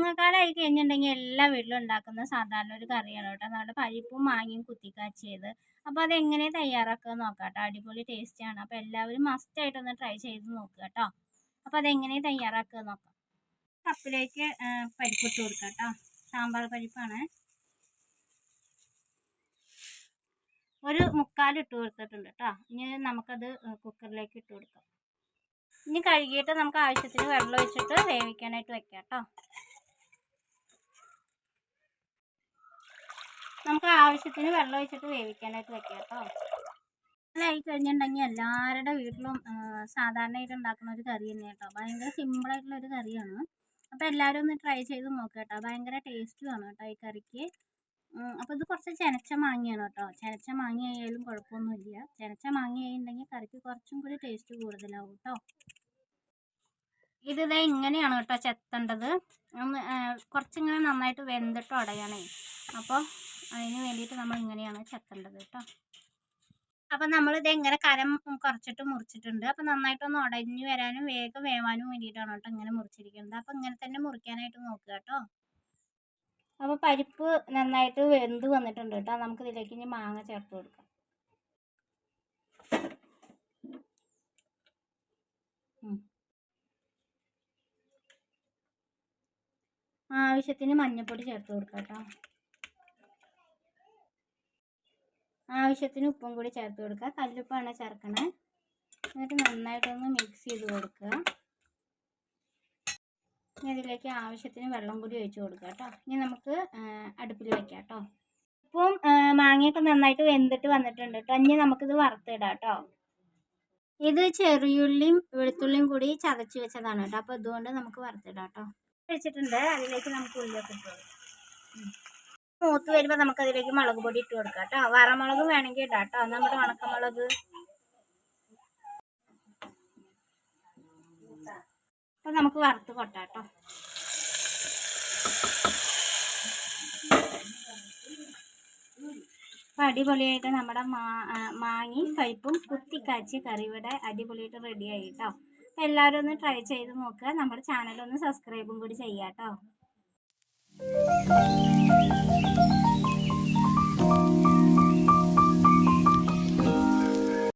മാങ്ങക്കാലായി കഴിഞ്ഞിട്ടുണ്ടെങ്കിൽ എല്ലാ വീട്ടിലും ഉണ്ടാക്കുന്ന സാധാരണ ഒരു കറിയാണ് കേട്ടോ. നമ്മുടെ പരിപ്പും മാങ്ങയും കുത്തിക്കാച്ചിയത് അപ്പോൾ അതെങ്ങനെ തയ്യാറാക്കുക നോക്കാം കേട്ടോ അടിപൊളി ടേസ്റ്റിയാണ് അപ്പോൾ എല്ലാവരും മസ്റ്റ് മസ്റ്റായിട്ടൊന്ന് ട്രൈ ചെയ്ത് നോക്കുക കേട്ടോ. അപ്പോൾ അതെങ്ങനെ തയ്യാറാക്കുക നോക്കാം. കപ്പിലേക്ക് പരിപ്പ് ഇട്ട് കൊടുക്കാം കേട്ടോ. സാമ്പാർ പരിപ്പാണ്. ഒരു മുക്കാൽ ഇട്ട് കൊടുത്തിട്ടുണ്ട് കേട്ടോ. ഇനി നമുക്കത് കുക്കറിലേക്ക് ഇട്ട് കൊടുക്കാം. ഇനി കഴുകിയിട്ട് നമുക്ക് ആവശ്യത്തിന് വെള്ളം ഒഴിച്ചിട്ട് വേവിക്കാനായിട്ട് വെക്കാം കേട്ടോ. നമുക്ക് ആവശ്യത്തിന് വെള്ളം ഒഴിച്ചിട്ട് വേവിക്കാനായിട്ട് വെക്കാം കേട്ടോ. ആയി കഴിഞ്ഞിട്ടുണ്ടെങ്കിൽ എല്ലാവരുടെ വീട്ടിലും സാധാരണയായിട്ട് ഉണ്ടാക്കുന്ന ഒരു കറി തന്നെ കേട്ടോ. ഭയങ്കര സിമ്പിളായിട്ടുള്ള ഒരു കറിയാണ്. അപ്പോൾ എല്ലാവരും ഒന്ന് ട്രൈ ചെയ്ത് നോക്കുക കേട്ടോ. ഭയങ്കര ടേസ്റ്റുമാണ് കേട്ടോ ഈ കറിക്ക്. അപ്പോൾ ഇത് കുറച്ച് ചെനച്ച മാങ്ങയാണ് കേട്ടോ. ചെനച്ച മാങ്ങ ആയാലും കുഴപ്പമൊന്നുമില്ല. ചെനച്ച മാങ്ങ ആയിട്ടുണ്ടെങ്കിൽ കറിക്ക് കുറച്ചും കൂടി ടേസ്റ്റ് കൂടുതലാവും കേട്ടോ. ഇത് ഇതേ ഇങ്ങനെയാണ് കേട്ടോ ചെത്തേണ്ടത്. ഒന്ന് കുറച്ചിങ്ങനെ നന്നായിട്ട് വെന്തിട്ട് ഉടയണേ. അപ്പോൾ അതിന് വേണ്ടിയിട്ട് നമ്മൾ ഇങ്ങനെയാണ് ചെത്തേണ്ടത് കേട്ടോ. അപ്പം നമ്മൾ ഇത് ഇങ്ങനെ കരം കുറച്ചിട്ട് മുറിച്ചിട്ടുണ്ട്. അപ്പം നന്നായിട്ടൊന്ന് ഉടഞ്ഞു വരാനും വേഗം വേവാനും വേണ്ടിയിട്ടാണ് കേട്ടോ ഇങ്ങനെ മുറിച്ചിരിക്കുന്നത്. അപ്പം ഇങ്ങനെ തന്നെ മുറിക്കാനായിട്ട് നോക്കുക കേട്ടോ. അപ്പോൾ പരിപ്പ് നന്നായിട്ട് വെന്ത് വന്നിട്ടുണ്ട് കേട്ടോ. നമുക്ക് ഇതിലേക്ക് ഇനി മാങ്ങ ചേർത്ത് കൊടുക്കാം. ആവശ്യത്തിന് മഞ്ഞൾപ്പൊടി ചേർത്ത് കൊടുക്കാം കേട്ടോ. ആവശ്യത്തിന് ഉപ്പും കൂടി ചേർത്ത് കൊടുക്കുക. കല്ലുപ്പാണ് ചേർക്കണേ. എന്നിട്ട് നന്നായിട്ടൊന്ന് മിക്സ് ചെയ്ത് കൊടുക്കുക. ഇനി ഇതിലേക്ക് ആവശ്യത്തിന് വെള്ളം കൂടി ഒഴിച്ച് കൊടുക്കുക കേട്ടോ. ഇനി നമുക്ക് അടുപ്പിൽ വെക്കാം കേട്ടോ. ഉപ്പും മാങ്ങയൊക്കെ നന്നായിട്ട് വെന്തിട്ട് വന്നിട്ടുണ്ട് കേട്ടോ. ഇനി നമുക്കിത് വറുത്തിടാം കേട്ടോ. ഇത് ചെറിയുള്ളിയും വെളുത്തുള്ളിയും കൂടി ചതച്ച് വെച്ചതാണ് കേട്ടോ. അപ്പോൾ ഇതുകൊണ്ട് നമുക്ക് വറുത്തിടാം കേട്ടോ. വെച്ചിട്ടുണ്ട്. അതിലേക്ക് നമുക്ക് ഉള്ളിയൊക്കെ ഇട്ട് കൊടുക്കാം. മൂത്ത് വരുമ്പോൾ നമുക്ക് അതിലേക്ക് മുളക് പൊടി ഇട്ട് കൊടുക്കാം കേട്ടോ. വറമുളക് വേണമെങ്കിൽ ഇടാം കേട്ടോ. നമ്മുടെ ഉണക്കമുളക്. അപ്പം നമുക്ക് വറുത്ത് കൊട്ടാട്ടോ അപ്പം അടിപൊളിയായിട്ട് നമ്മുടെ മാ മാങ്ങി പരിപ്പും കുത്തിക്കാച്ചി കറി ഇവിടെ അടിപൊളിയായിട്ട് റെഡി ആയി കേട്ടോ. അപ്പം എല്ലാവരും ഒന്ന് ട്രൈ ചെയ്ത് നോക്കുക. നമ്മുടെ ചാനൽ ഒന്ന് സബ്സ്ക്രൈബും കൂടി ചെയ്യാം കേട്ടോ.